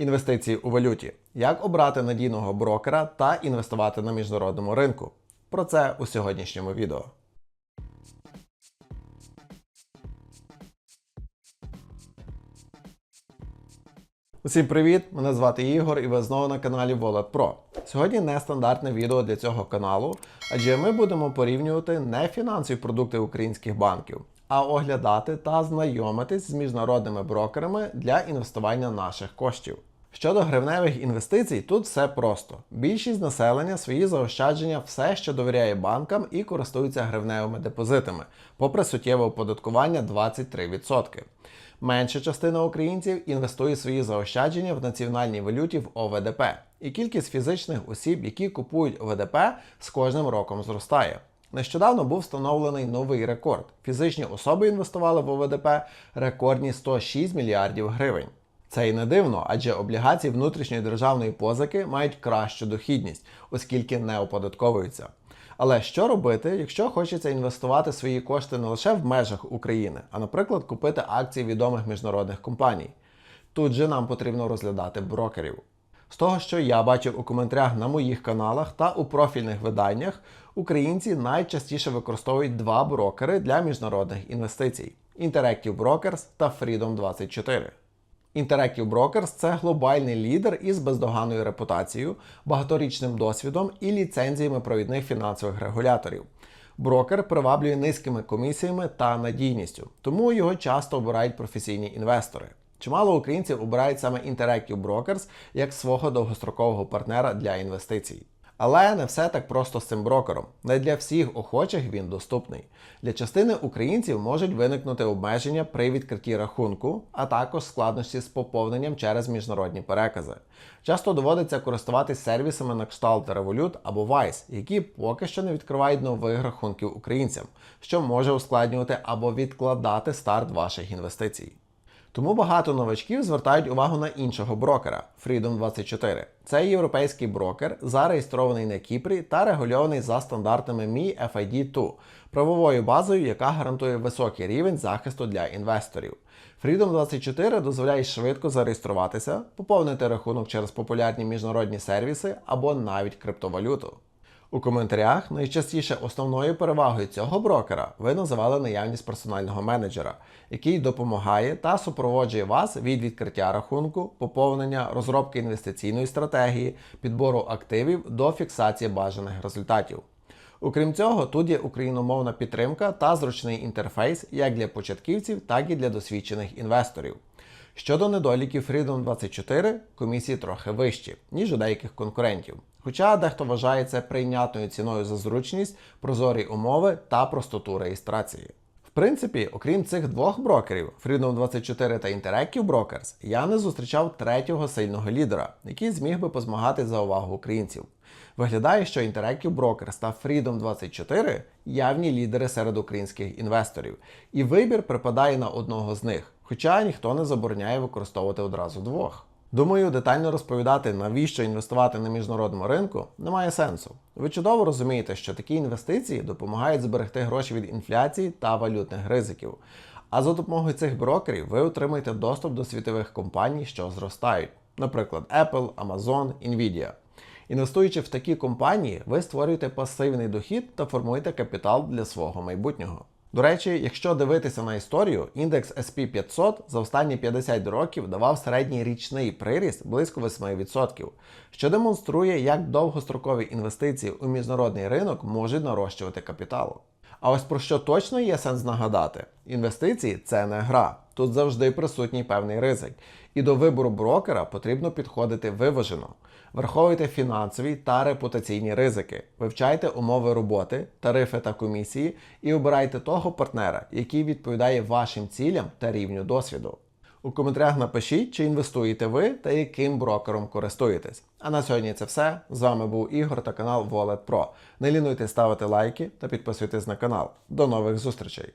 Інвестиції у валюті. Як обрати надійного брокера та інвестувати на міжнародному ринку? Про це у сьогоднішньому відео. Усім привіт! Мене звати Ігор і ви знову на каналі Wallet Pro. Сьогодні нестандартне відео для цього каналу, адже ми будемо порівнювати не фінансові продукти українських банків, а оглядати та знайомитись з міжнародними брокерами для інвестування наших коштів. Щодо гривневих інвестицій, тут все просто. Більшість населення свої заощадження все ще довіряє банкам і користується гривневими депозитами, попри суттєве оподаткування 23%. Менша частина українців інвестує свої заощадження в національній валюті в ОВДП, і кількість фізичних осіб, які купують ОВДП, з кожним роком зростає. Нещодавно був встановлений новий рекорд. Фізичні особи інвестували в ОВДП рекордні 106 мільярдів гривень. Це і не дивно, адже облігації внутрішньої державної позики мають кращу дохідність, оскільки не оподатковуються. Але що робити, якщо хочеться інвестувати свої кошти не лише в межах України, а, наприклад, купити акції відомих міжнародних компаній? Тут же нам потрібно розглядати брокерів. З того, що я бачив у коментарях на моїх каналах та у профільних виданнях, українці найчастіше використовують два брокери для міжнародних інвестицій: Interactive Brokers та Freedom 24. Interactive Brokers це глобальний лідер із бездоганною репутацією, багаторічним досвідом і ліцензіями провідних фінансових регуляторів. Брокер приваблює низькими комісіями та надійністю, тому його часто обирають професійні інвестори. Чимало українців обирають саме Interactive Brokers як свого довгострокового партнера для інвестицій. Але не все так просто з цим брокером. Не для всіх охочих він доступний. Для частини українців можуть виникнути обмеження при відкритті рахунку, а також складнощі з поповненням через міжнародні перекази. Часто доводиться користуватись сервісами на кшталт Revolut або Wise, які поки що не відкривають нових рахунків українцям, що може ускладнювати або відкладати старт ваших інвестицій. Тому багато новачків звертають увагу на іншого брокера Freedom 24. Це європейський брокер, зареєстрований на Кіпрі та регульований за стандартами Mi FID 2, правовою базою, яка гарантує високий рівень захисту для інвесторів. Freedom 24 дозволяє швидко зареєструватися, поповнити рахунок через популярні міжнародні сервіси або навіть криптовалюту. У коментарях найчастіше основною перевагою цього брокера ви називали наявність персонального менеджера, який допомагає та супроводжує вас від відкриття рахунку, поповнення, розробки інвестиційної стратегії, підбору активів до фіксації бажаних результатів. Окрім цього, тут є україномовна підтримка та зручний інтерфейс як для початківців, так і для досвідчених інвесторів. Щодо недоліків Freedom 24, комісії трохи вищі, ніж у деяких конкурентів. Хоча дехто вважає це прийнятною ціною за зручність, прозорі умови та простоту реєстрації. В принципі, окрім цих двох брокерів, Freedom 24 та Interactive Brokers, я не зустрічав третього сильного лідера, який зміг би позмагати за увагу українців. Виглядає, що Interactive Brokers та Freedom 24 явні лідери серед українських інвесторів, і вибір припадає на одного з них, хоча ніхто не забороняє використовувати одразу двох. Думаю, детально розповідати, навіщо інвестувати на міжнародному ринку, немає сенсу. Ви чудово розумієте, що такі інвестиції допомагають зберегти гроші від інфляції та валютних ризиків. А за допомогою цих брокерів ви отримаєте доступ до світових компаній, що зростають, наприклад, Apple, Amazon, Nvidia. Інвестуючи в такі компанії, ви створюєте пасивний дохід та формуєте капітал для свого майбутнього. До речі, якщо дивитися на історію, індекс SP 500 за останні 50 років давав середній річний приріст близько 8%, що демонструє, як довгострокові інвестиції у міжнародний ринок можуть нарощувати капітал. А ось про що точно є сенс нагадати: інвестиції це не гра. Тут завжди присутній певний ризик. І до вибору брокера потрібно підходити виважено. Враховуйте фінансові та репутаційні ризики, вивчайте умови роботи, тарифи та комісії і обирайте того партнера, який відповідає вашим цілям та рівню досвіду. У коментарях напишіть, чи інвестуєте ви та яким брокером користуєтесь. А на сьогодні це все. З вами був Ігор та канал Wallet Pro. Не лінуйте ставити лайки та підписуйтесь на канал. До нових зустрічей!